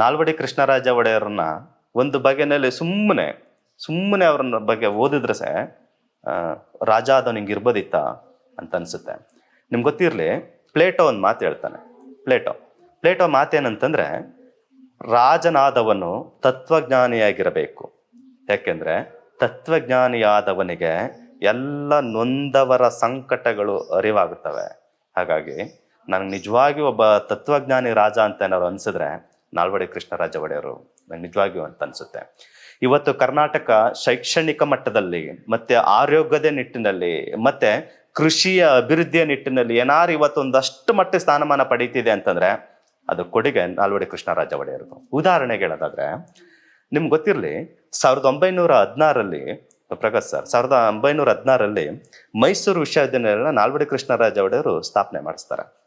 ನಾಲ್ವಡಿ ಕೃಷ್ಣರಾಜ ಒಡೆಯರನ್ನ ಒಂದು ಬಗೆನಲ್ಲಿ ಸುಮ್ಮನೆ ಸುಮ್ಮನೆ ಅವ್ರನ್ನ ಬಗ್ಗೆ ಓದಿದ್ರೆ ಸಹ ರಾಜ ಅದು ನಿಂಗೆ ಇರ್ಬೋದಿತ್ತ ಅಂತ ಅನ್ಸುತ್ತೆ. ನಿಮ್ಗೆ ಗೊತ್ತಿರಲಿ, ಪ್ಲೇಟೋ ಒಂದು ಮಾತು ಹೇಳ್ತಾನೆ. ಪ್ಲೇಟೋ. ಪ್ಲೇಟೋ ಮಾತೇನಂತಂದ್ರೆ, ರಾಜನಾದವನು ತತ್ವಜ್ಞಾನಿಯಾಗಿರಬೇಕು. ಯಾಕೆಂದ್ರೆ, ತತ್ವಜ್ಞಾನಿಯಾದವನಿಗೆ ಎಲ್ಲ ನೊಂದವರ ಸಂಕಟಗಳು ಅರಿವಾಗುತ್ತವೆ. ಹಾಗಾಗಿ ನನಗೆ ನಿಜವಾಗಿ ಒಬ್ಬ ತತ್ವಜ್ಞಾನಿ ರಾಜ ಅಂತ ಏನಾದ್ರು ಅನ್ಸಿದ್ರೆ ನಾಲ್ವಡಿ ಕೃಷ್ಣರಾಜ ಒಡೆಯರು ನಿಜವಾಗಿಯೂ ಅಂತ ಅನ್ಸುತ್ತೆ. ಇವತ್ತು ಕರ್ನಾಟಕ ಶೈಕ್ಷಣಿಕ ಮಟ್ಟದಲ್ಲಿ ಮತ್ತೆ ಆರೋಗ್ಯದ ನಿಟ್ಟಿನಲ್ಲಿ ಮತ್ತೆ ಕೃಷಿಯ ಅಭಿವೃದ್ಧಿಯ ನಿಟ್ಟಿನಲ್ಲಿ ಏನಾರು ಇವತ್ತೊಂದಷ್ಟು ಮಟ್ಟ ಸ್ಥಾನಮಾನ ಪಡೀತಿದೆ ಅಂತಂದ್ರೆ ಅದು ಕೊಡುಗೆ ನಾಲ್ವಡಿ ಕೃಷ್ಣರಾಜ ಒಡೆಯರು ಉದಾಹರಣೆಗೆ ಹೇಳೋದಾದ್ರೆ, ನಿಮ್ಗೆ ಗೊತ್ತಿರಲಿ, ಸಾವಿರದ ಒಂಬೈನೂರ ಹದಿನಾರಲ್ಲಿ ಪ್ರಕಾಶ್ ಸರ್ ಸಾವಿರದ ಒಂಬೈನೂರ ಹದಿನಾರಲ್ಲಿ ಮೈಸೂರು ವಿಶ್ವವಿದ್ಯಾನಿಲಯನ ನಾಲ್ವಡಿ ಕೃಷ್ಣರಾಜ ಒಡೆಯರು ಸ್ಥಾಪನೆ ಮಾಡಿಸ್ತಾರೆ.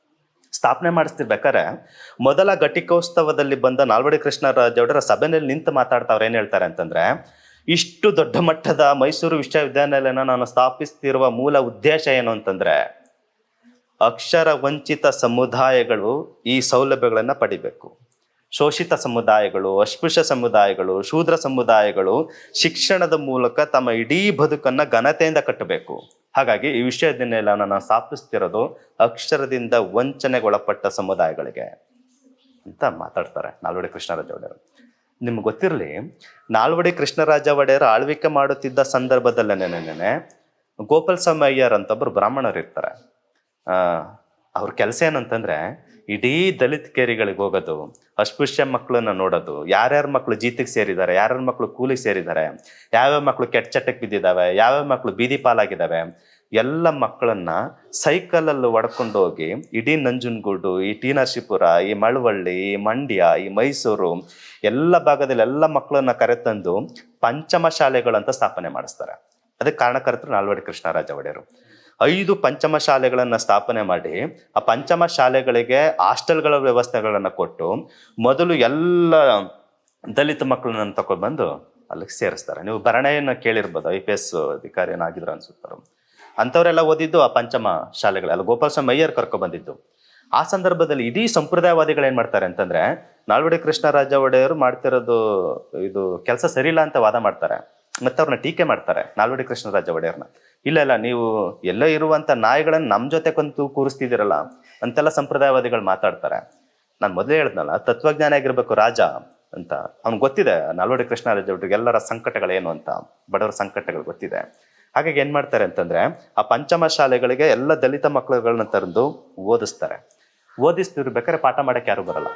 ಸ್ಥಾಪನೆ ಮಾಡಿಸ್ತಿರ್ಬೇಕಾರೆ ಮೊದಲ ಘಟಿಕೋತ್ಸವದಲ್ಲಿ ಬಂದ ನಾಲ್ವಡಿ ಕೃಷ್ಣರಾಜ ಸಭೆಯಲ್ಲಿ ನಿಂತು ಮಾತಾಡ್ತಾವ್ರು ಏನು ಹೇಳ್ತಾರೆ ಅಂತಂದ್ರೆ, ಇಷ್ಟು ದೊಡ್ಡ ಮಟ್ಟದ ಮೈಸೂರು ವಿಶ್ವವಿದ್ಯಾನಿಲಯನ ನಾನು ಸ್ಥಾಪಿಸ್ತಿರುವ ಮೂಲ ಉದ್ದೇಶ ಏನು ಅಂತಂದ್ರೆ, ಅಕ್ಷರ ವಂಚಿತ ಸಮುದಾಯಗಳು ಈ ಸೌಲಭ್ಯಗಳನ್ನು ಪಡಿಬೇಕು. ಶೋಷಿತ ಸಮುದಾಯಗಳು ಅಸ್ಪೃಶ್ಯ ಸಮುದಾಯಗಳು ಶೂದ್ರ ಸಮುದಾಯಗಳು ಶಿಕ್ಷಣದ ಮೂಲಕ ತಮ್ಮ ಇಡೀ ಬದುಕನ್ನು ಘನತೆಯಿಂದ ಕಟ್ಟಬೇಕು. ಹಾಗಾಗಿ ಈ ವಿಷಯದನ್ನೆಲ್ಲ ನಾನು ಸ್ಥಾಪಿಸ್ತಿರೋದು ಅಕ್ಷರದಿಂದ ವಂಚನೆಗೊಳಪಟ್ಟ ಸಮುದಾಯಗಳಿಗೆ ಅಂತ ಮಾತಾಡ್ತಾರೆ ನಾಲ್ವಡಿ ಕೃಷ್ಣರಾಜ ಒಡೆಯರು ನಿಮ್ಗೆ ಗೊತ್ತಿರಲಿ ನಾಲ್ವಡಿ ಕೃಷ್ಣರಾಜ ಒಡೆಯರು ಆಳ್ವಿಕೆ ಮಾಡುತ್ತಿದ್ದ ಸಂದರ್ಭದಲ್ಲೇನೆ ಗೋಪಾಲ್ ಸ್ವಾಮಿ ಅಯ್ಯರ್ ಅಂತ ಒಬ್ಬರು ಬ್ರಾಹ್ಮಣರು ಇರ್ತಾರೆ ಆ, ಅವ್ರ ಕೆಲಸ ಏನಂತಂದ್ರೆ, ಇಡೀ ದಲಿತ ಕೇರಿಗಳಿಗೆ ಹೋಗೋದು ಅಸ್ಪೃಶ್ಯ ಮಕ್ಕಳನ್ನ ನೋಡೋದು, ಯಾರ್ಯಾರ ಮಕ್ಕಳು ಜೀತಿಗೆ ಸೇರಿದ್ದಾರೆ, ಯಾರ್ಯಾರ ಮಕ್ಕಳು ಕೂಲಿಗೆ ಸೇರಿದ್ದಾರೆ, ಯಾವ್ಯಾವ ಮಕ್ಕಳು ಕೆಟ್ಟ ಚಟಕ್ಕೆ ಬಿದ್ದಿದ್ದಾವೆ, ಯಾವ್ಯಾವ ಮಕ್ಕಳು ಬೀದಿ ಪಾಲಾಗಿದ್ದಾವೆ, ಎಲ್ಲ ಮಕ್ಕಳನ್ನ ಸೈಕಲಲ್ಲಿ ಹೊಡ್ಕೊಂಡು ಹೋಗಿ, ಇಡೀ ನಂಜನಗೂಡು, ಈ ಟಿ ಈ ಮಳವಳ್ಳಿ, ಈ ಮಂಡ್ಯ, ಈ ಮೈಸೂರು, ಎಲ್ಲ ಭಾಗದಲ್ಲಿ ಎಲ್ಲ ಮಕ್ಕಳನ್ನ ಕರೆತಂದು ಪಂಚಮ ಶಾಲೆಗಳಂತ ಸ್ಥಾಪನೆ ಮಾಡಿಸ್ತಾರೆ. ಅದಕ್ಕೆ ಕಾರಣಕರ್ತರು ನಾಲ್ವಡಿ ಕೃಷ್ಣರಾಜ ಒಡೆಯರು. ಐದು ಪಂಚಮ ಶಾಲೆಗಳನ್ನು ಸ್ಥಾಪನೆ ಮಾಡಿ, ಆ ಪಂಚಮ ಶಾಲೆಗಳಿಗೆ ಹಾಸ್ಟೆಲ್ಗಳ ವ್ಯವಸ್ಥೆಗಳನ್ನು ಕೊಟ್ಟು ಮೊದಲು ಎಲ್ಲ ದಲಿತ ಮಕ್ಕಳನ್ನ ತಗೊಂಡ್ಬಂದು ಅಲ್ಲಿಗೆ ಸೇರಿಸ್ತಾರೆ. ನೀವು ಭರಣೆಯನ್ನು ಕೇಳಿರ್ಬೋದು, ಐ ಪಿ ಎಸ್ ಅಧಿಕಾರಿ ಏನಾಗಿದ್ರು ಅನ್ಸುತ್ತಾರೆ. ಅಂಥವರೆಲ್ಲ ಓದಿದ್ದು ಆ ಪಂಚಮ ಶಾಲೆಗಳೆಲ್ಲ ಗೋಪಾಲಸ್ವಾಮಿ ಅಯ್ಯರ್ ಕರ್ಕೊಬಂದಿದ್ದು ಆ ಸಂದರ್ಭದಲ್ಲಿ ಇಡೀ ಸಂಪ್ರದಾಯವಾದಿಗಳು ಏನ್ ಮಾಡ್ತಾರೆ ಅಂತಂದ್ರೆ, ನಾಲ್ವಡಿ ಕೃಷ್ಣರಾಜ ಒಡೆಯರು ಮಾಡ್ತಿರೋದು ಇದು ಕೆಲಸ ಸರಿಯಿಲ್ಲ ಅಂತ ವಾದ ಮಾಡ್ತಾರೆ. ಮತ್ತೆ ಅವ್ರನ್ನ ಟೀಕೆ ಮಾಡ್ತಾರೆ ನಾಲ್ವಡಿ ಕೃಷ್ಣರಾಜ ಒಡೆಯರ್ನ. ಇಲ್ಲ ಇಲ್ಲ, ನೀವು ಎಲ್ಲೋ ಇರುವಂತ ನಾಯಿಗಳನ್ನ ನಮ್ಮ ಜೊತೆ ಕಂತು ಕೂರಿಸ್ತಿದ್ದೀರಲ್ಲ, ಅಂತೆಲ್ಲ ಸಂಪ್ರದಾಯವಾದಿಗಳು ಮಾತಾಡ್ತಾರೆ. ನಾನು ಮೊದಲೇ ಹೇಳ್ದನಲ್ಲ, ತತ್ವಜ್ಞಾನ ಆಗಿರ್ಬೇಕು ರಾಜ ಅಂತ. ಅವ್ನಿಗೆ ಗೊತ್ತಿದೆ, ನಾಲ್ವಡಿ ಕೃಷ್ಣರಾಜ ಅವ್ರಿಗೆ ಎಲ್ಲರ ಸಂಕಟಗಳೇನು ಅಂತ. ಬಡವರ ಸಂಕಟಗಳು ಗೊತ್ತಿದೆ. ಹಾಗಾಗಿ ಏನ್ ಮಾಡ್ತಾರೆ ಅಂತಂದ್ರೆ, ಆ ಪಂಚಮ ಶಾಲೆಗಳಿಗೆ ಎಲ್ಲ ದಲಿತ ಮಕ್ಕಳುಗಳನ್ನ ತರಂದು ಓದಿಸ್ತಾರೆ. ಓದಿಸ್ತಿರ್ಬೇಕಾದ್ರೆ ಪಾಠ ಮಾಡಕ್ಕೆ ಯಾರು ಬರಲ್ಲ.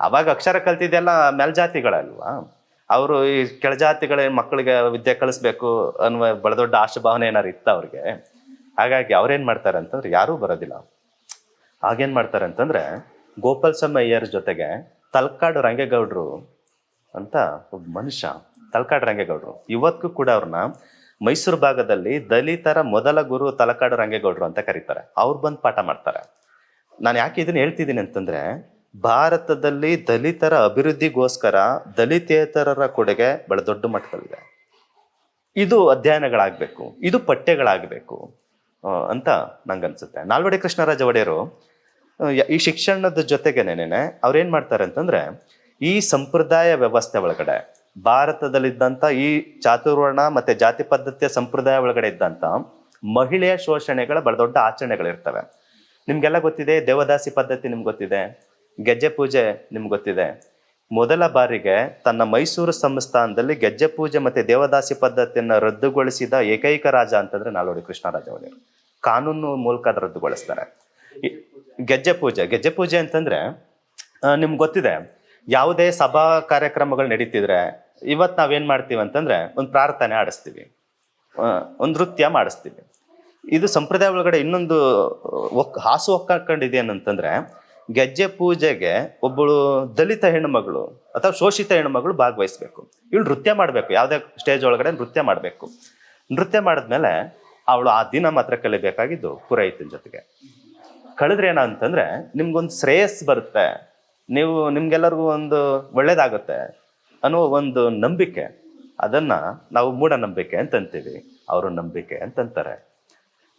ಅವಾಗ ಅಕ್ಷರ ಕಲ್ತಿದ್ದೆಲ್ಲ ಮೇಲ್ಜಾತಿಗಳಲ್ವಾ? ಅವರು ಈ ಕೆಳಜಾತಿಗಳ ಮಕ್ಕಳಿಗೆ ವಿದ್ಯೆ ಕಲಿಸ್ಬೇಕು ಅನ್ನುವ ಬಡ ದೊಡ್ಡ ಆಶಾಭಾವನೆ ಏನಾರು ಇತ್ತ ಅವ್ರಿಗೆ? ಹಾಗಾಗಿ ಅವ್ರೇನ್ ಮಾಡ್ತಾರೆ ಅಂತಂದ್ರೆ ಯಾರೂ ಬರೋದಿಲ್ಲ. ಆಗೇನ್ ಮಾಡ್ತಾರೆ ಅಂತಂದ್ರೆ ಗೋಪಾಲ್ ಅಯ್ಯರ್ ಜೊತೆಗೆ ತಲ್ಕಾಡು ರಂಗೇಗೌಡರು ಅಂತ ಒಬ್ಬ ಮನುಷ್ಯ, ತಲಕಾಡು ರಂಗೇಗೌಡರು. ಇವತ್ತಿಗೂ ಕೂಡ ಅವ್ರನ್ನ ಮೈಸೂರು ಭಾಗದಲ್ಲಿ ದಲಿತರ ಮೊದಲ ಗುರು ತಲಕಾಡು ರಂಗೇಗೌಡರು ಅಂತ ಕರೀತಾರೆ. ಅವ್ರು ಬಂದು ಪಾಠ ಮಾಡ್ತಾರೆ. ನಾನು ಯಾಕೆ ಇದನ್ನ ಹೇಳ್ತಿದ್ದೀನಿ ಅಂತಂದ್ರೆ ಭಾರತದಲ್ಲಿ ದಲಿತರ ಅಭಿವೃದ್ಧಿಗೋಸ್ಕರ ದಲಿತೇತರರ ಕೊಡುಗೆ ಬಹಳ ದೊಡ್ಡ ಮಟ್ಟದಲ್ಲಿದೆ. ಇದು ಅಧ್ಯಯನಗಳಾಗಬೇಕು, ಇದು ಪಠ್ಯಗಳಾಗಬೇಕು ಅಂತ ನಂಗನ್ಸುತ್ತೆ. ನಾಲ್ವಡಿ ಕೃಷ್ಣರಾಜ ಒಡೆಯರು ಈ ಶಿಕ್ಷಣದ ಅವ್ರು ಅವ್ರೇನ್ ಮಾಡ್ತಾರೆ ಅಂತಂದ್ರೆ, ಈ ಸಂಪ್ರದಾಯ ವ್ಯವಸ್ಥೆ ಒಳಗಡೆ ಭಾರತದಲ್ಲಿದ್ದಂಥ ಈ ಚಾತುರ್ವರ್ಣ ಮತ್ತೆ ಜಾತಿ ಪದ್ಧತಿಯ ಸಂಪ್ರದಾಯ ಒಳಗಡೆ ಇದ್ದಂಥ ಮಹಿಳೆಯ ಶೋಷಣೆಗಳ ಬಹಳ ದೊಡ್ಡ ಆಚರಣೆಗಳಿರ್ತವೆ. ನಿಮ್ಗೆಲ್ಲ ಗೊತ್ತಿದೆ, ದೇವದಾಸಿ ಪದ್ಧತಿ ನಿಮ್ಗೆ ಗೊತ್ತಿದೆ. ಗೆಜ್ಜೆ ಪೂಜೆ ನಿಮ್ಗೆ ಗೊತ್ತಿದೆ. ಮೊದಲ ಬಾರಿಗೆ ತನ್ನ ಮೈಸೂರು ಸಂಸ್ಥಾನದಲ್ಲಿ ಗೆಜ್ಜೆ ಪೂಜೆ ಮತ್ತೆ ದೇವದಾಸಿ ಪದ್ಧತಿಯನ್ನು ರದ್ದುಗೊಳಿಸಿದ ಏಕೈಕ ರಾಜ ಅಂತಂದ್ರೆ ನಾಲ್ವಡಿ ಕೃಷ್ಣರಾಜ ಒಡೆಯರು ಕಾನೂನು ಮೂಲಕ ಅದು ರದ್ದುಗೊಳಿಸ್ತಾರೆ. ಗೆಜ್ಜೆ ಪೂಜೆ ಗೆಜ್ಜೆ ಪೂಜೆ ಅಂತಂದ್ರೆ ನಿಮ್ಗೆ ಗೊತ್ತಿದೆ, ಯಾವುದೇ ಸಭಾ ಕಾರ್ಯಕ್ರಮಗಳು ನಡೀತಿದ್ರೆ ಇವತ್ತು ನಾವೇನು ಮಾಡ್ತೀವಿ ಅಂತಂದ್ರೆ ಒಂದು ಪ್ರಾರ್ಥನೆ ಆಡಿಸ್ತೀವಿ ಒಂದು ನೃತ್ಯ ಮಾಡಿಸ್ತೀವಿ. ಇದು ಸಂಪ್ರದಾಯ ಒಳಗಡೆ ಇನ್ನೊಂದು ಒಕ್, ಹಾಸು ಒಕ್ಕಾಕೊಂಡಿದೆ ಏನಂತಂದ್ರೆ ಗೆಜ್ಜೆ ಪೂಜೆಗೆ ಒಬ್ಬಳು ದಲಿತ ಹೆಣ್ಣುಮಗಳು ಅಥವಾ ಶೋಷಿತ ಹೆಣ್ಣುಮಗಳು ಭಾಗವಹಿಸ್ಬೇಕು. ಇವಳು ನೃತ್ಯ ಮಾಡಬೇಕು, ಯಾವುದೇ ಸ್ಟೇಜ್ ಒಳಗಡೆ ನೃತ್ಯ ಮಾಡಬೇಕು. ನೃತ್ಯ ಮಾಡಿದ್ಮೇಲೆ ಅವಳು ಆ ದಿನ ಮಾತ್ರ ಕಲಿಬೇಕಾಗಿದ್ದು ಪುರೋಹಿತನ ಜೊತೆಗೆ. ಕಳೆದ್ರೆ ಏನಂತಂದ್ರೆ, ನಿಮ್ಗೊಂದು ಶ್ರೇಯಸ್ ಬರುತ್ತೆ. ನೀವು ನಿಮ್ಗೆಲ್ಲರಿಗೂ ಒಂದು ಒಳ್ಳೇದಾಗುತ್ತೆ ಅನ್ನೋ ಒಂದು ನಂಬಿಕೆ. ಅದನ್ನ ನಾವು ಮೂಢನಂಬಿಕೆ ಅಂತಂತೀವಿ. ಅವ್ರ ನಂಬಿಕೆ ಅಂತಂತಾರೆ.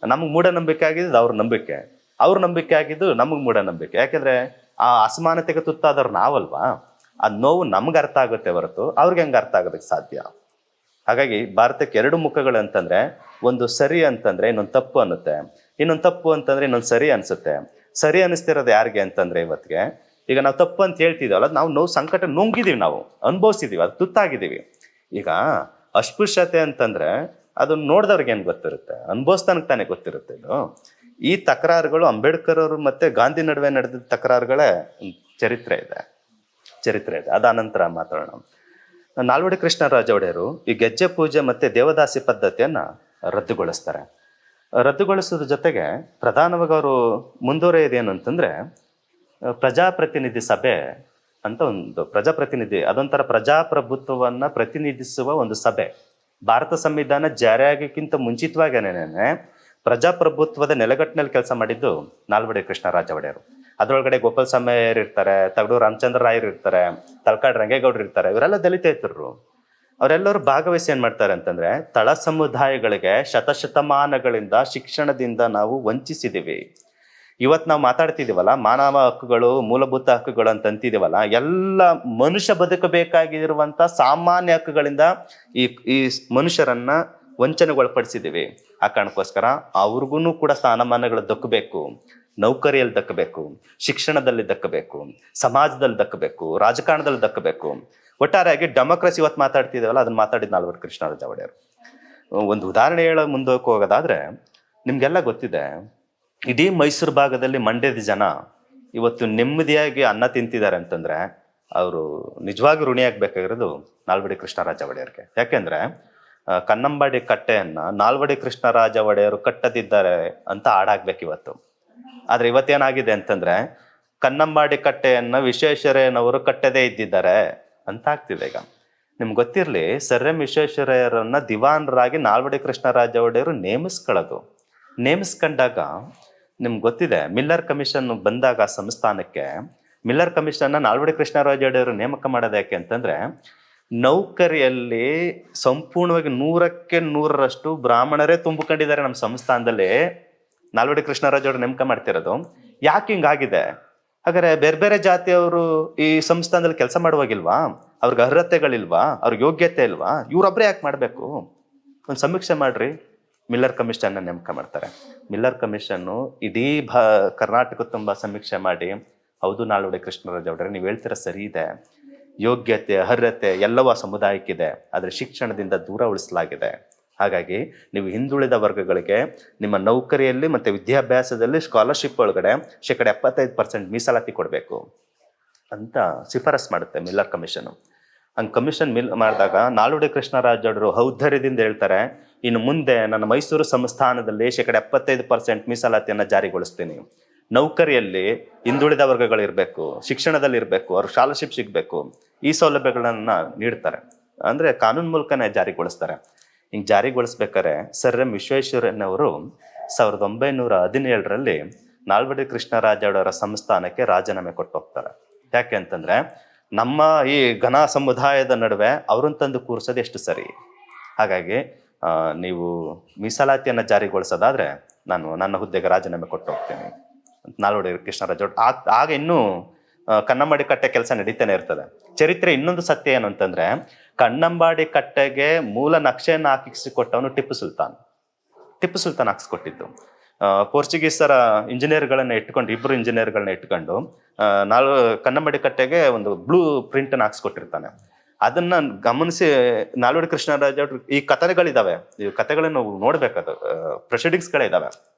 ನಮಗೆ ಮೂಢನಂಬಿಕೆ ಆಗಿದ್ದು ಅವ್ರ ನಂಬಿಕೆ. ಅವ್ರ ನಂಬಿಕೆ ಆಗಿದ್ದು ನಮಗೆ ಮೂಢನಂಬಿಕೆ ಯಾಕೆಂದ್ರೆ ಆ ಅಸಮಾನತೆಗೆ ತುತ್ತಾದವ್ರು ನಾವಲ್ವಾ? ಆ ನೋವು ನಮ್ಗೆ ಅರ್ಥ ಆಗುತ್ತೆ ಹೊರತು ಅವ್ರಿಗೆ ಹೆಂಗೆ ಅರ್ಥ ಆಗೋದಕ್ಕೆ ಸಾಧ್ಯ? ಹಾಗಾಗಿ ಭಾರತಕ್ಕೆ ಎರಡು ಮುಖಗಳು ಅಂತಂದ್ರೆ ಒಂದು ಸರಿ ಅಂತಂದ್ರೆ ಇನ್ನೊಂದು ತಪ್ಪು ಅನ್ನುತ್ತೆ. ಇನ್ನೊಂದು ತಪ್ಪು ಅಂತಂದ್ರೆ ಇನ್ನೊಂದು ಸರಿ ಅನ್ಸುತ್ತೆ. ಸರಿ ಅನಿಸ್ತಿರೋದು ಯಾರಿಗೆ ಅಂತಂದ್ರೆ ಇವತ್ತಿಗೆ? ಈಗ ನಾವು ತಪ್ಪು ಅಂತ ಹೇಳ್ತಿದ್ದೀವಲ್ಲ ನಾವು ನೋವು ಸಂಕಟ ನುಂಗಿದೀವಿ ನಾವು, ಅನುಭವಿಸಿದೀವಿ, ಅದು ತುತ್ತಾಗಿದ್ದೀವಿ ಈಗ ಅಸ್ಪೃಶ್ಯತೆ ಅಂತಂದ್ರೆ ಅದನ್ನ ನೋಡಿದವ್ರಿಗೆ ಏನು ಗೊತ್ತಿರುತ್ತೆ? ಅನುಭವಿಸ್ತಾನಕ್ಕೆ ತಾನೇ ಗೊತ್ತಿರುತ್ತೆ ಇದು. ಈ ತಕರಾರುಗಳು ಅಂಬೇಡ್ಕರ್ ಅವರು ಮತ್ತೆ ಗಾಂಧಿ ನಡುವೆ ನಡೆದ ತಕರಾರುಗಳೇ ಚರಿತ್ರೆ ಇದೆ. ಚರಿತ್ರೆ ಇದೆ. ಅದಾನಂತರ ಮಾತಾಡೋಣ. ನಾಲ್ವಡಿ ಕೃಷ್ಣರಾಜ ಒಡೆಯರು ಈ ಗೆಜ್ಜೆ ಪೂಜೆ ಮತ್ತೆ ದೇವದಾಸಿ ಪದ್ಧತಿಯನ್ನ ರದ್ದುಗೊಳಿಸ್ತಾರೆ. ರದ್ದುಗೊಳಿಸೋದ್ರ ಜೊತೆಗೆ ಪ್ರಧಾನವಾಗಿ ಅವರು ಮುಂದುವರೆಯೋದು ಏನು ಅಂತಂದ್ರೆ, ಪ್ರಜಾಪ್ರತಿನಿಧಿ ಸಭೆ ಅಂತ ಒಂದು ಪ್ರಜಾಪ್ರತಿನಿಧಿ, ಅದೊಂಥರ ಪ್ರಜಾಪ್ರಭುತ್ವವನ್ನ ಪ್ರತಿನಿಧಿಸುವ ಒಂದು ಸಭೆ. ಭಾರತ ಸಂವಿಧಾನ ಜಾರಿಯಾಗಕ್ಕಿಂತ ಮುಂಚಿತವಾಗೇನೇನೆ ಪ್ರಜಾಪ್ರಭುತ್ವದ ನೆಲೆಗಟ್ಟಿನಲ್ಲಿ ಕೆಲಸ ಮಾಡಿದ್ದು ನಾಲ್ವಡಿ ಕೃಷ್ಣರಾಜ ಒಡೆಯರು ಅದರೊಳಗಡೆ ಗೋಪಾಲ ಸಮಯರ್ ಇರ್ತಾರೆ, ತಗಡು ರಾಮಚಂದ್ರ ರಾಯರ್ ಇರ್ತಾರೆ, ತಲಕಾಡ್ ರಂಗೇಗೌಡರು ಇರ್ತಾರೆ, ಇವರೆಲ್ಲ ದಲಿತೇತರರು ಅವರೆಲ್ಲರೂ ಭಾಗವಹಿಸಿ ಏನ್ ಮಾಡ್ತಾರೆ ಅಂತಂದ್ರೆ ತಳ ಸಮುದಾಯಗಳಿಗೆ ಶತಶತಮಾನಗಳಿಂದ ಶಿಕ್ಷಣದಿಂದ ನಾವು ವಂಚಿಸಿದೀವಿ. ಇವತ್ತು ನಾವು ಮಾತಾಡ್ತಿದ್ದೀವಲ್ಲ ಮಾನವ ಹಕ್ಕುಗಳು, ಮೂಲಭೂತ ಹಕ್ಕುಗಳು ಅಂತ ಅಂತಿದ್ದೀವಲ್ಲ ಎಲ್ಲ ಮನುಷ್ಯ ಬದುಕಬೇಕಾಗಿರುವಂತ ಸಾಮಾನ್ಯ ಹಕ್ಕುಗಳಿಂದ ಈ ಈ ಮನುಷ್ಯರನ್ನ ವಂಚನೆಗೊಳಪಡಿಸಿದೀವಿ. ಆ ಕಾರಣಕ್ಕೋಸ್ಕರ ಅವ್ರಿಗೂ ಕೂಡ ಸ್ಥಾನಮಾನಗಳು ದಕ್ಕಬೇಕು. ನೌಕರಿಯಲ್ಲಿ ದಕ್ಕಬೇಕು. ಶಿಕ್ಷಣದಲ್ಲಿ ದಕ್ಕಬೇಕು. ಸಮಾಜದಲ್ಲಿ ದಕ್ಕಬೇಕು. ರಾಜಕಾರಣದಲ್ಲಿ ದಕ್ಕಬೇಕು. ಒಟ್ಟಾರೆಯಾಗಿ ಡೆಮೋಕ್ರಸಿ ಇವತ್ತು ಮಾತಾಡ್ತಿದ್ದೇವಲ್ಲ, ಅದನ್ನ ಮಾತಾಡಿದ ನಾಲ್ವರು ಕೃಷ್ಣರಾಜ ಒಡೆಯರು ಒಂದು ಉದಾಹರಣೆ ಹೇಳೋ ಮುಂದಕ್ಕೆ ಹೋಗೋದಾದ್ರೆ, ನಿಮಗೆಲ್ಲ ಗೊತ್ತಿದೆ, ಇಡೀ ಮೈಸೂರು ಭಾಗದಲ್ಲಿ ಮಂಡ್ಯದ ಜನ ಇವತ್ತು ನೆಮ್ಮದಿಯಾಗಿ ಅನ್ನ ತಿಂತಿದ್ದಾರೆ ಅಂತಂದ್ರೆ, ಅವರು ನಿಜವಾಗಿ ಋಣಿಯಾಗಬೇಕಾಗಿರೋದು ನಾಲ್ವಡಿ ಕೃಷ್ಣರಾಜ ಒಡೆಯರ್ಗೆ ಯಾಕೆಂದ್ರೆ ಕನ್ನಂಬಾಡಿ ಕಟ್ಟೆಯನ್ನ ನಾಲ್ವಡಿ ಕೃಷ್ಣರಾಜ ಒಡೆಯರು ಕಟ್ಟದಿದ್ದಾರೆ ಅಂತ ಹಾಡಾಗ್ಬೇಕು ಇವತ್ತು. ಆದ್ರೆ ಇವತ್ತೇನಾಗಿದೆ ಅಂತಂದ್ರೆ, ಕನ್ನಂಬಾಡಿ ಕಟ್ಟೆಯನ್ನ ವಿಶ್ವೇಶ್ವರಯ್ಯನವರು ಕಟ್ಟದೇ ಇದ್ದಿದ್ದಾರೆ ಅಂತ ಆಗ್ತಿದೆ ಈಗ. ನಿಮ್ಗೆ ಗೊತ್ತಿರಲಿ ಸರ್ ಎಂ ವಿಶ್ವೇಶ್ವರಯ್ಯರನ್ನ ದಿವಾನರಾಗಿ ನಾಲ್ವಡಿ ಕೃಷ್ಣರಾಜ ಒಡೆಯರು ನೇಮಿಸ್ಕೊಳ್ಳೋದು. ನೇಮಿಸ್ಕೊಂಡಾಗ ನಿಮ್ಗೆ ಗೊತ್ತಿದೆ, ಮಿಲ್ಲರ್ ಕಮಿಷನ್ ಬಂದಾಗ ಸಂಸ್ಥಾನಕ್ಕೆ, ಮಿಲ್ಲರ್ ಕಮಿಷನ್ನ ನಾಲ್ವಡಿ ಕೃಷ್ಣರಾಜ ಒಡೆಯರು ನೇಮಕ ಮಾಡೋದು ಯಾಕೆ ಅಂತಂದ್ರೆ ನೌಕರಿಯಲ್ಲಿ ಸಂಪೂರ್ಣವಾಗಿ ನೂರಕ್ಕೆ ನೂರರಷ್ಟು ಬ್ರಾಹ್ಮಣರೇ ತುಂಬಿಕೊಂಡಿದ್ದಾರೆ ನಮ್ಮ ಸಂಸ್ಥಾನದಲ್ಲಿ. ನಾಲ್ವಡಿ ಕೃಷ್ಣರಾಜ್ ಅವರು ನೇಮಕ ಮಾಡ್ತಿರೋದು. ಯಾಕೆ ಹಿಂಗಾಗಿದೆ? ಹಾಗಾದ್ರೆ ಬೇರೆ ಬೇರೆ ಜಾತಿಯವರು ಈ ಸಂಸ್ಥಾನದಲ್ಲಿ ಕೆಲಸ ಮಾಡುವಾಗಿಲ್ವಾ? ಅವ್ರಿಗೆ ಅರ್ಹತೆಗಳಿಲ್ವಾ? ಅವ್ರಿಗೆ ಯೋಗ್ಯತೆ ಇಲ್ವಾ? ಇವ್ರೊಬ್ಬರೇ ಯಾಕೆ ಮಾಡಬೇಕು? ಒಂದು ಸಮೀಕ್ಷೆ ಮಾಡ್ರಿ. ಮಿಲ್ಲರ್ ಕಮಿಷನ್ನ ನೇಮಕ ಮಾಡ್ತಾರೆ. ಮಿಲ್ಲರ್ ಕಮಿಷನ್ನು ಇಡೀ ಭ, ಕರ್ನಾಟಕ ತುಂಬ ಸಮೀಕ್ಷೆ ಮಾಡಿ, ಹೌದು ನಾಲ್ವಡಿ ಕೃಷ್ಣರಾಜ್ ಅವರೇ, ನೀವು ಹೇಳ್ತೀರ ಸರಿ ಇದೆ. ಯೋಗ್ಯತೆ, ಅರ್ಹತೆ ಎಲ್ಲವೂ ಆ ಸಮುದಾಯಕ್ಕಿದೆ. ಆದರೆ ಶಿಕ್ಷಣದಿಂದ ದೂರ ಉಳಿಸಲಾಗಿದೆ. ಹಾಗಾಗಿ ನೀವು ಹಿಂದುಳಿದ ವರ್ಗಗಳಿಗೆ ನಿಮ್ಮ ನೌಕರಿಯಲ್ಲಿ ಮತ್ತು ವಿದ್ಯಾಭ್ಯಾಸದಲ್ಲಿ ಸ್ಕಾಲರ್ಶಿಪ್ ಒಳಗಡೆ ಶೇಕಡ ಎಪ್ಪತ್ತೈದು ಪರ್ಸೆಂಟ್ ಮೀಸಲಾತಿ ಕೊಡಬೇಕು ಅಂತ ಶಿಫಾರಸ್ ಮಾಡುತ್ತೆ ಮಿಲ್ಲರ್ ಕಮಿಷನು ಹಂಗೆ ಕಮಿಷನ್ ಮಿಲ್ ಮಾಡಿದಾಗ ನಾಲ್ವಡಿ ಕೃಷ್ಣರಾಜರು ಔದ್ಧರ್ಯದಿಂದ ಹೇಳ್ತಾರೆ, ಇನ್ನು ಮುಂದೆ ನನ್ನ ಮೈಸೂರು ಸಂಸ್ಥಾನದಲ್ಲಿ ಶೇಕಡ ಎಪ್ಪತ್ತೈದು ಪರ್ಸೆಂಟ್ ಮೀಸಲಾತಿಯನ್ನು ಜಾರಿಗೊಳಿಸ್ತೀನಿ. ನೌಕರಿಯಲ್ಲಿ ಹಿಂದುಳಿದ ವರ್ಗಗಳು ಇರಬೇಕು ಶಿಕ್ಷಣದಲ್ಲಿ ಇರಬೇಕು ಅವ್ರ ಸ್ಕಾಲರ್ಶಿಪ್ ಸಿಗಬೇಕು, ಈ ಸೌಲಭ್ಯಗಳನ್ನ ನೀಡ್ತಾರೆ. ಅಂದ್ರೆ ಕಾನೂನು ಮೂಲಕನೇ ಜಾರಿಗೊಳಿಸ್ತಾರೆ. ಹಿಂಗೆ ಜಾರಿಗೊಳಿಸ್ಬೇಕಾದ್ರೆ ಸರ್ ಎಂ ವಿಶ್ವೇಶ್ವರಯ್ಯನವರು ಸಾವಿರದ ಒಂಬೈನೂರ ಹದಿನೇಳರಲ್ಲಿ ನಾಲ್ವಡಿ ಕೃಷ್ಣರಾಜ ಅವರ ಸಂಸ್ಥಾನಕ್ಕೆ ರಾಜೀನಾಮೆ ಕೊಟ್ಟು ಹೋಗ್ತಾರೆ. ಯಾಕೆ ಅಂತಂದ್ರೆ ನಮ್ಮ ಈ ಘನ ಸಮುದಾಯದ ನಡುವೆ ಅವ್ರನ್ನ ತಂದು ಕೂರಿಸೋದು ಎಷ್ಟು ಸರಿ? ಹಾಗಾಗಿ ನೀವು ಮೀಸಲಾತಿಯನ್ನು ಜಾರಿಗೊಳಿಸೋದಾದ್ರೆ ನಾನು ನನ್ನ ಹುದ್ದೆಗೆ ರಾಜೀನಾಮೆ ಕೊಟ್ಟು ಹೋಗ್ತೀನಿ. ನಾಲ್ವಡಿ ಕೃಷ್ಣರಾಜ ಅವ್ರು- ಆಗ ಇನ್ನೂ ಕನ್ನಂಬಾಡಿ ಕಟ್ಟೆ ಕೆಲಸ ನಡೀತಾನೆ ಇರ್ತದೆ. ಚರಿತ್ರೆ ಇನ್ನೊಂದು ಸತ್ಯ ಏನು ಅಂತಂದ್ರೆ ಕನ್ನಂಬಾಡಿ ಕಟ್ಟೆಗೆ ಮೂಲ ನಕ್ಷೆಯನ್ನು ಹಾಕಿಸಿಕೊಟ್ಟವನು ಟಿಪ್ಪು ಸುಲ್ತಾನ್. ಟಿಪ್ಪು ಸುಲ್ತಾನ್ ಹಾಕ್ಸ್ಕೊಟ್ಟಿದ್ದು. ಪೋರ್ಚುಗೀಸರ ಇಂಜಿನಿಯರ್ಗಳನ್ನ ಇಟ್ಕೊಂಡು ಇಬ್ಬರು ಇಂಜಿನಿಯರ್ಗಳನ್ನ ಇಟ್ಕೊಂಡು ನಾಲ್ ಕನ್ನಂಬಾಡಿ ಕಟ್ಟೆಗೆ ಒಂದು ಬ್ಲೂ ಪ್ರಿಂಟ್ ಅನ್ನು ಹಾಕ್ಸ್ಕೊಟ್ಟಿರ್ತಾನೆ. ಅದನ್ನ ಗಮನಿಸಿ ನಾಲ್ವಡಿ ಕೃಷ್ಣರಾಜ ಈ ಕಥೆಗಳಿದಾವೆ. ಈ ಕಥೆಗಳನ್ನು ನಾವು ಅದು ಪ್ರೊಸೀಡಿಂಗ್ಸ್ಗಳಿದಾವೆ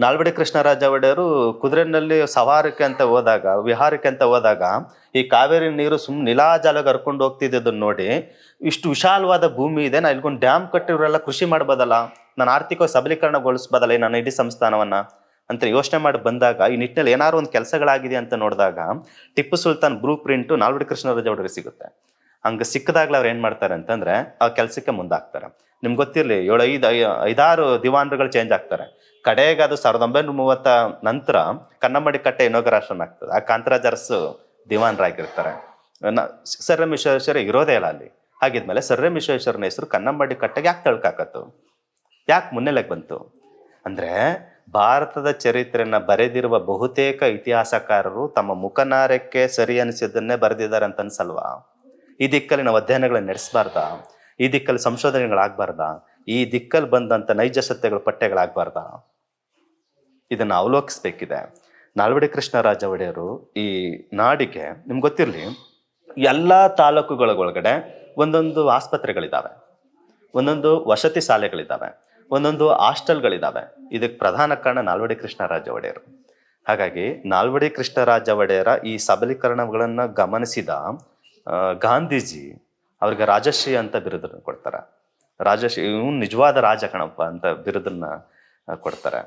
ನಾಲ್ವಡಿ ಕೃಷ್ಣರಾಜ ಒಡೆಯರು ಕುದುರೆನಲ್ಲಿ ಸವಾರಕ್ಕೆ ಅಂತ ಹೋದಾಗ, ವಿಹಾರಕ್ಕೆ ಅಂತ ಹೋದಾಗ ಈ ಕಾವೇರಿ ನೀರು ಸುಮ್ ನಿಲಾಜಾಲಾಗ ಹರ್ಕೊಂಡು ಹೋಗ್ತಿದ್ದದನ್ನ ನೋಡಿ. ಇಷ್ಟು ವಿಶಾಲವಾದ ಭೂಮಿ ಇದೆ, ನಾ ಇಲ್ಗೊಂದು ಡ್ಯಾಮ್ ಕಟ್ಟಿರೋರೆಲ್ಲ ಕೃಷಿ ಮಾಡ್ಬೋದಲ್ಲ, ನಾನು ಆರ್ಥಿಕ ಸಬಲೀಕರಣಗೊಳಿಸ್ಬೋದಲ್ಲ ಈ ನನ್ನ ಇಡೀ ಸಂಸ್ಥಾನವನ್ನ ಅಂತ ಯೋಚನೆ ಮಾಡಿ ಬಂದಾಗ, ಈ ನಿಟ್ಟಿನಲ್ಲಿ ಏನಾದ್ರು ಒಂದು ಕೆಲಸಗಳಾಗಿದೆ ಅಂತ ನೋಡಿದಾಗ, ಟಿಪ್ಪು ಸುಲ್ತಾನ್ ಬ್ರೂ ಪ್ರಿಂಟು ನಾಲ್ವಡಿ ಕೃಷ್ಣರಾಜ ಒಡೆಯರಿಗೆ ಸಿಗುತ್ತೆ. ಹಂಗೆ ಸಿಕ್ಕದಾಗ್ಲೇ ಅವ್ರು ಏನು ಮಾಡ್ತಾರೆ ಅಂತಂದ್ರೆ, ಆ ಕೆಲಸಕ್ಕೆ ಮುಂದಾಗ್ತಾರೆ. ನಿಮ್ಗೆ ಗೊತ್ತಿರಲಿ, ಏಳು, ಐದು ಐದಾರು ದಿವಾನರುಗಳು ಚೇಂಜ್ ಆಗ್ತಾರೆ. ಕಡೆಗೆ ಅದು ಸಾವಿರದ ಒಂಬೈನೂರ ಮೂವತ್ತ ನಂತರ ಕನ್ನಂಬಾಡಿ ಕಟ್ಟೆ ಇನೋಗ್ರಾಷನ್ ಆಗ್ತದೆ. ಆ ಕಾಂತರಾಜರಸ್ ದಿವಾನರಾಗಿರ್ತಾರೆ. ಸರ್ ಎಂ ವಿಶ್ವೇಶ್ವರ ಇರೋದೇ ಇಲ್ಲ ಅಲ್ಲಿ. ಹಾಗಿದ್ಮೇಲೆ ಸರ್ ಎಂ ವಿಶ್ವೇಶ್ವರನ ಹೆಸರು ಕನ್ನಂಬಾಡಿ ಕಟ್ಟೆಗೆ ಯಾಕೆ ತಳ್ಕಾಕತ್ತು? ಯಾಕೆ ಮುನ್ನೆಲೆಗೆ ಬಂತು? ಅಂದ್ರೆ ಭಾರತದ ಚರಿತ್ರೆಯನ್ನ ಬರೆದಿರುವ ಬಹುತೇಕ ಇತಿಹಾಸಕಾರರು ತಮ್ಮ ಮುಖನಾರಕ್ಕೆ ಸರಿ ಅನಿಸಿದ್ದನ್ನೇ ಬರೆದಿದ್ದಾರೆ ಅಂತ ಅನ್ಸಲ್ವಾ ಈ ದಿಕ್ಕಲ್ಲಿ ನಾವು ಅಧ್ಯಯನಗಳನ್ನ ನಡೆಸಬಾರ್ದಾ? ಈ ದಿಕ್ಕಲ್ಲಿ ಸಂಶೋಧನೆಗಳಾಗಬಾರ್ದ? ಈ ದಿಕ್ಕಲ್ಲಿ ಬಂದಂತ ನೈಜ ಸತ್ಯಗಳ ಪಠ್ಯಗಳಾಗಬಾರ್ದಾ? ಇದನ್ನು ಅವಲೋಕಿಸ್ಬೇಕಿದೆ. ನಾಲ್ವಡಿ ಕೃಷ್ಣರಾಜ ಒಡೆಯರು ಈ ನಾಡಿಗೆ, ನಿಮ್ಗೆ ಗೊತ್ತಿರಲಿ, ಎಲ್ಲ ತಾಲೂಕುಗಳ ಒಳಗಡೆ ಒಂದೊಂದು ಆಸ್ಪತ್ರೆಗಳಿದ್ದಾವೆ ಒಂದೊಂದು ವಸತಿ ಶಾಲೆಗಳಿದ್ದಾವೆ ಒಂದೊಂದು ಹಾಸ್ಟೆಲ್ಗಳಿದ್ದಾವೆ ಇದಕ್ಕೆ ಪ್ರಧಾನ ಕಾರಣ ನಾಲ್ವಡಿ ಕೃಷ್ಣರಾಜ ಒಡೆಯರು ಹಾಗಾಗಿ ನಾಲ್ವಡಿ ಕೃಷ್ಣರಾಜ ಒಡೆಯರ ಈ ಸಬಲೀಕರಣಗಳನ್ನು ಗಮನಿಸಿದ ಗಾಂಧೀಜಿ ಅವ್ರಿಗೆ ರಾಜಶ್ರೀ ಅಂತ ಬಿರುದನ್ನು ಕೊಡ್ತಾರೆ. ರಾಜಶ್ರೀ, ಇವನು ನಿಜವಾದ ರಾಜ ಕಣಪ್ಪ ಅಂತ ಬಿರುದನ್ನು ಕೊಡ್ತಾರೆ.